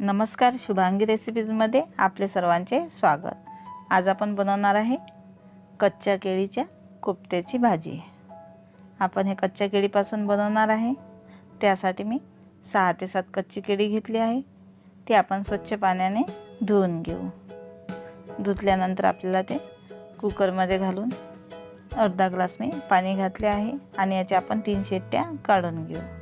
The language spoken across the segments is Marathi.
नमस्कार शुभांगी रेसिपीजमध्ये आपले सर्वांचे स्वागत. आज आपण बनवणार आहे कच्च्या केळीच्या कोफ्त्याची भाजी. आपण हे कच्च्या केळीपासून बनवणार आहे. त्यासाठी मी सहा ते सात कच्ची केळी घेतली आहे. ती आपण स्वच्छ पाण्याने धुवून घेऊ. धुतल्यानंतर आपल्याला ते कुकरमध्ये घालून अर्धा ग्लास मी पाणी घातले आहे आणि याच्या आपण तीन शेट्ट्या काढून घेऊ.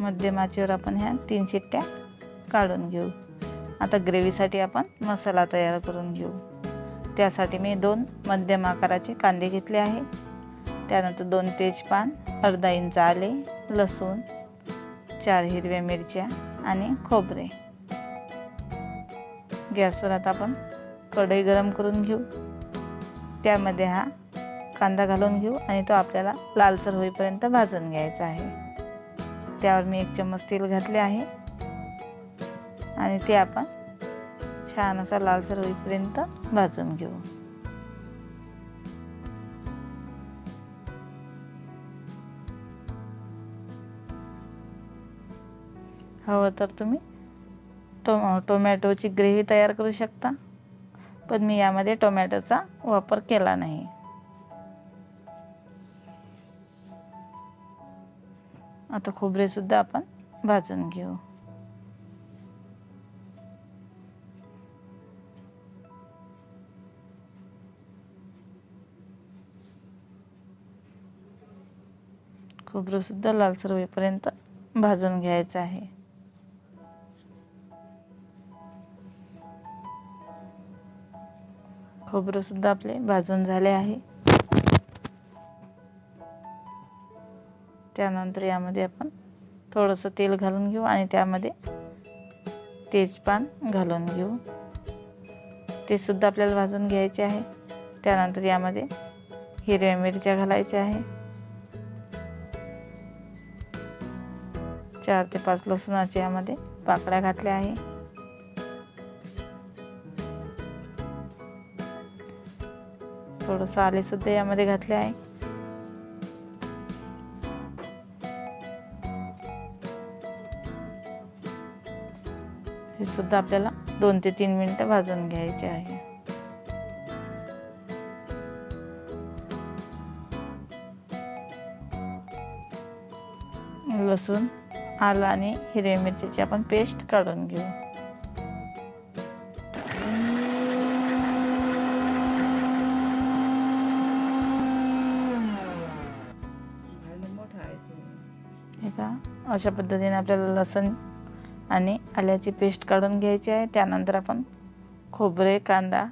मध्यमाचीवर आपण ह्या तीन शिट्ट्या काढून घेऊ. आता ग्रेव्हीसाठी आपण मसाला तयार करून घेऊ. त्यासाठी मी दोन मध्यम आकाराचे कांदे घेतले आहे. त्यानंतर दोन तेजपान अर्धा इंच आले लसूण चार हिरव्या मिरच्या आणि खोबरे. गॅसवर आता आपण कढई गरम करून घेऊ. त्यामध्ये हा कांदा घालून घेऊ आणि तो आपल्याला लालसर होईपर्यंत भाजून घ्यायचा आहे. त्यावर मी एक चम्मच तेल घातले आहे. आणि ते आपण छान असा लालसर होईपर्यंत भाजून घेऊ. हवं तर तुम्ही टो टोमॅटोची ग्रेव्ही तयार करू शकता. पण मी यामध्ये टोमॅटोचा वापर केला नाही. आता खोबरेसुद्धा आपण भाजून घेऊ. खोबरंसुद्धा लालसर होईपर्यंत भाजून घ्यायचं आहे. खोबरंसुद्धा आपले भाजून झाले आहे. त्यानंतर यामध्ये आपण थोडंसं तेल घालून घेऊ आणि त्यामध्ये तेजपान घालून घेऊ. ते सुद्धा आपल्याला भाजून घ्यायचे आहे. त्यानंतर यामध्ये हिरव्या मिरच्या घालायच्या आहे. चार ते पाच लसूणाच्या यामध्ये पाकळ्या घातल्या आहे. थोडंसं आलेसुद्धा यामध्ये घातले आहे. सुद्धा आपल्याला दोन ते तीन मिनटं भाजून घ्यायचे आहे. लसूण आलं आणि हिरव्या मिरचीची आपण पेस्ट काढून घेऊ. हे का अशा पद्धतीने आपल्याला लसण आणि आल्याची पेस्ट काढून घ्यायची आहे. त्यानंतर आपण खोबरे कांदा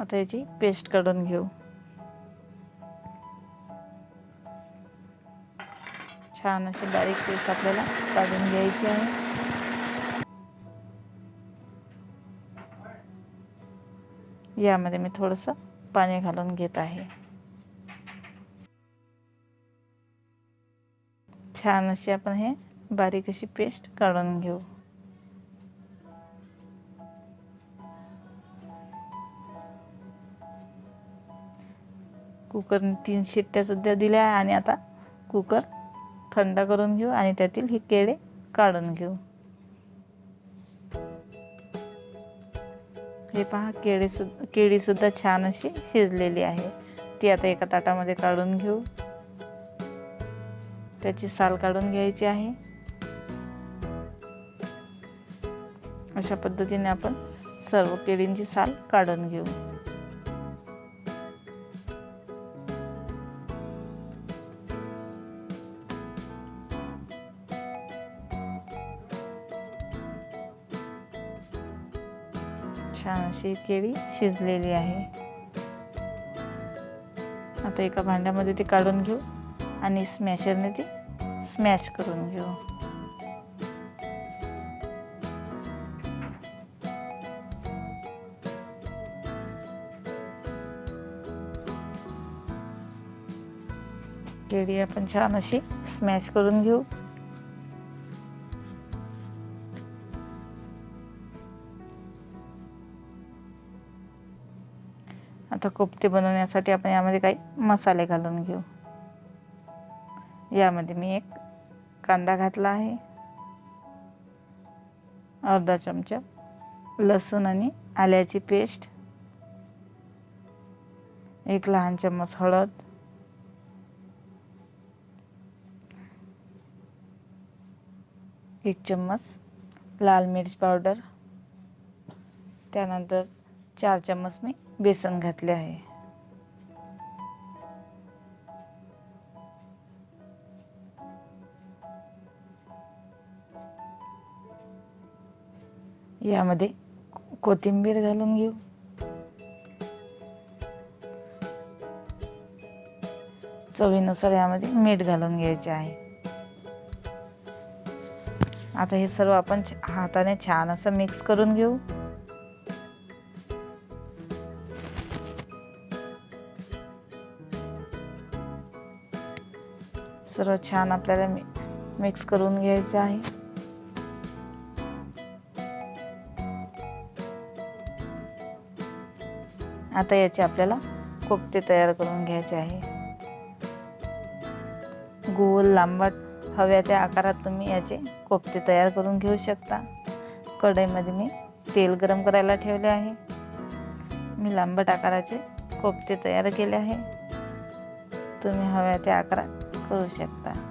आता याची पेस्ट काढून घेऊ. छान अशी बारीक पेस्ट आपल्याला काढून घ्यायची आहे. यामध्ये मी थोडंसं पाणी घालून घेत आहे. छान अशी आपण हे बारीक अशी पेस्ट काढून घेऊ. कुकरने तीन शिट्ट्या सुद्धा दिल्या आहे आणि आता कुकर थंड करून घेऊ आणि त्यातील हे केळे काढून घेऊ. हे पहा केळी सुद्धा केळीसुद्धा छान अशी शिजलेली आहे. ती आता एका ताटामध्ये काढून घेऊ. त्याची साल काढून घ्यायची आहे. अशा पद्धतीने आपण सर्व केळींची साल काढून घेऊ. छान अशी केळी शिजलेली आहे. आता एका भांड्यामध्ये ती काढून घेऊ आणि स्मॅशरने ती स्मॅश करून घेऊ. केळी आपण छान अशी स्मॅश करून घेऊ. आता कोफ्ते बनवण्यासाठी आपण यामध्ये काही मसाले घालून घेऊ. यामध्ये मी एक कांदा घातला आहे. अर्धा चमचा लसूण आणि आल्याची पेस्ट. एक लहान चम्मच हळद. एक चम्मच लाल मिरच पावडर. त्यानंतर चार चम्मच मी बेसन घातले आहे. यामध्ये कोथिंबीर घालून घेऊ. चवीनुसार यामध्ये मीठ घालून घ्यायचे आहे. आता हे सर्व आपण छ- हाताने छान असं मिक्स करून घेऊ. सर्व छान आपल्याला मि मिक्स करून घ्यायचं आहे. आता याचे आपल्याला कोफ्ते तयार करून घ्यायचे आहे. गोल लांबट हव्या त्या आकारात तुम्ही याचे कोफ्ते तयार करून घेऊ शकता. कढईमध्ये मी तेल गरम करायला ठेवले आहे. मी लांबट आकाराचे कोफ्ते तयार केले आहे. तुम्ही हव्या त्या आकारात करू शकता.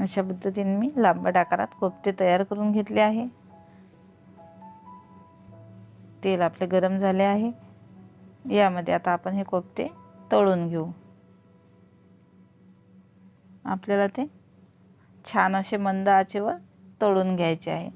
अशा पद्धतीने मी लांबट आकारात कोफ्ते तयार करून घेतले आहे. तेल आपले गरम झाले आहे. यामध्ये आता आपण हे कोफ्ते तळून घेऊ. आपल्याला ते छान असे मंद आचेवर तळून घ्यायचे आहे.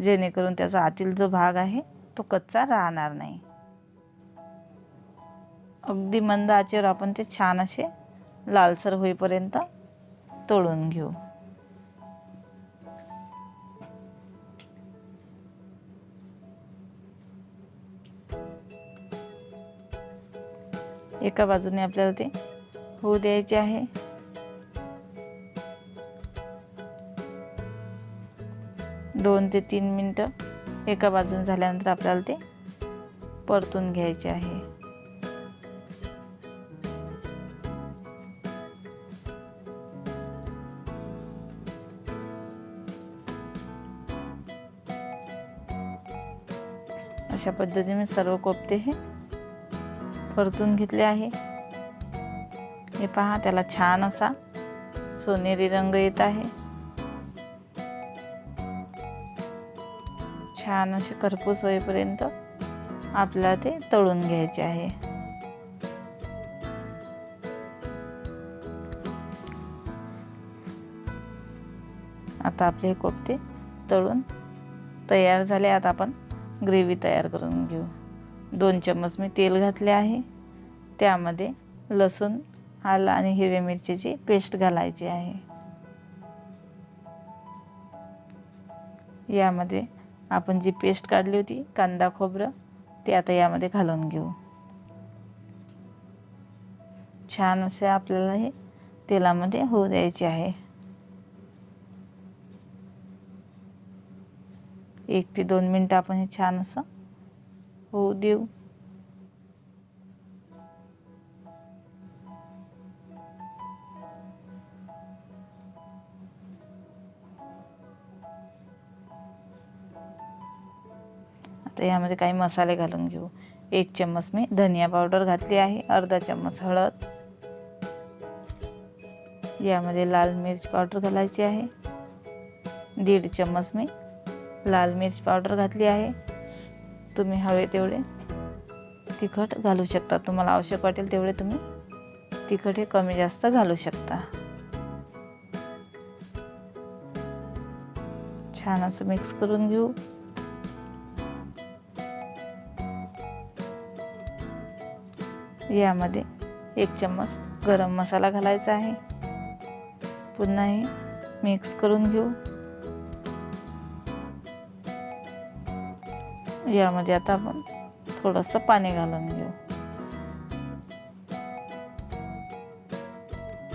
जेणेकरून त्याचा आतील जो भाग आहे तो कच्चा राहणार नाही. अगदी मंद आचेवर आपण ते छान असे लालसर होईपर्यंत तळून घेऊ. एका बाजूने आपल्याला ते होऊ द्यायचे आहे. दोन ते तीन मिनटं एका बाजून झाल्यानंतर आपल्याला ते परतून घ्यायचे आहे. अशा पद्धतीने सर्व कोपते हे परतून घेतले आहे. हे पहा त्याला छान असा सोनेरी रंग येत आहे. छान असे करपूस होईपर्यंत आपल्याला ते तळून घ्यायचे आहे. आता आपले हे कोफ्ते तळून तयार झाले. आता आपण ग्रेव्ही तयार करून घेऊ. दोन चम्मच मी तेल घातले आहे. त्यामध्ये लसूण आलं आणि हिरव्या मिरचीची पेस्ट घालायची आहे. यामध्ये आपण जी पेस्ट काढली होती कांदा खोबरं ते आता यामध्ये घालून घेऊ. छान असे आपल्याला हे तेलामध्ये होऊ द्यायचे आहे. एक ते दोन मिनटं आपण हे छान असं होऊ देऊ. आता यामध्ये काही मसाले घालून घेऊ. एक चम्मच मी धनिया पावडर घातली आहे अर्धा चम्मच हळद. यामध्ये लाल मिरच पावडर घालायची आहे. दीड चम्मच मी लाल मिरची पावडर घातली आहे. तुम्ही हवे तेवढे तिखट घालू शकता. तुम्हाला आवश्यक वाटेल तेवढे तुम्ही तिखट हे कमी जास्त घालू शकता. छान असं मिक्स करून घेऊ. यामध्ये एक चम्मच गरम मसाला घालायचा आहे. पुन्हा हे मिक्स करून घेऊ. यामध्ये आता आपण थोडंसं पाणी घालून घेऊ.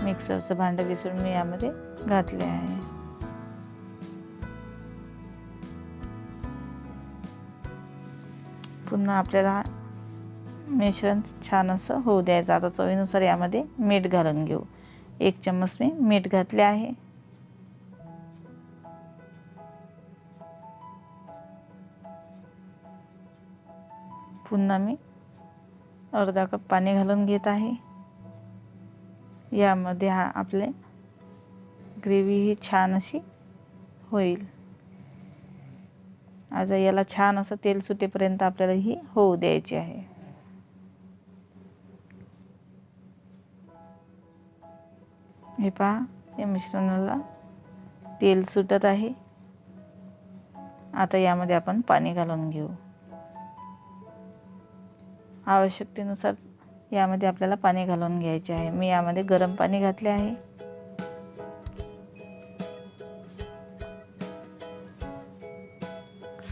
मिक्सरचं भांडं विसरून मी यामध्ये घातले आहे. पुन्हा आपल्याला मिश्रण छान असं होऊ द्यायचं. आता चवीनुसार यामध्ये मीठ घालून घेऊ. एक चम्मच मी मीठ घातले आहे. पुन्हा मी अर्धा कप पाणी घालून घेत आहे. यामध्ये हा आपले ग्रेव्ही ही छान अशी होईल. आता याला छान असं तेल सुटेपर्यंत आपल्याला ही होऊ द्यायची आहे. हे पहा या मिश्रणाला तेल सुटत आहे. आता यामध्ये आपण पाणी घालून घेऊ. आवश्यकतेनुसार यामध्ये आपल्याला पाणी घालून घ्यायचे आहे. मी यामध्ये गरम पाणी घातले आहे.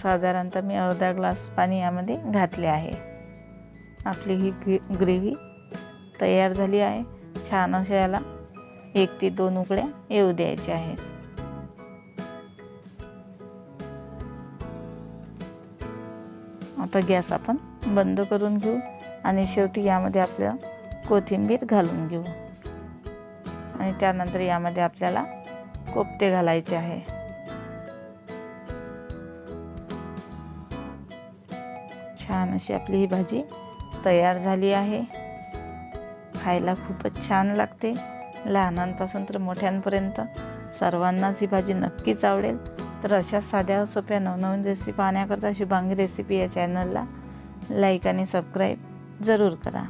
साधारणतः मी अर्धा ग्लास पाणी यामध्ये घातले आहे. आपली ही ग्रेव्ही तयार झाली आहे. छान अशा याला एक ते दोन उकड्या येऊ द्यायच्या आहेत. आता गॅस आपण बंद करून घेऊ आणि शेवटी यामध्ये आपल्या कोथिंबीर घालून घेऊ. आणि त्यानंतर यामध्ये आपल्याला कोपते घालायचे आहे. छान अशी आपली ही भाजी तयार झाली आहे. खायला खूपच छान लागते. लहानांपासून तर मोठ्यांपर्यंत सर्वांनाच ही भाजी नक्कीच आवडेल. तर अशा साध्या सोप्या नवनवीन रेसिपी पाहण्याकरता शुभांगी रेसिपी या चॅनलला लाईक आणि सबस्क्राईब जरूर करा.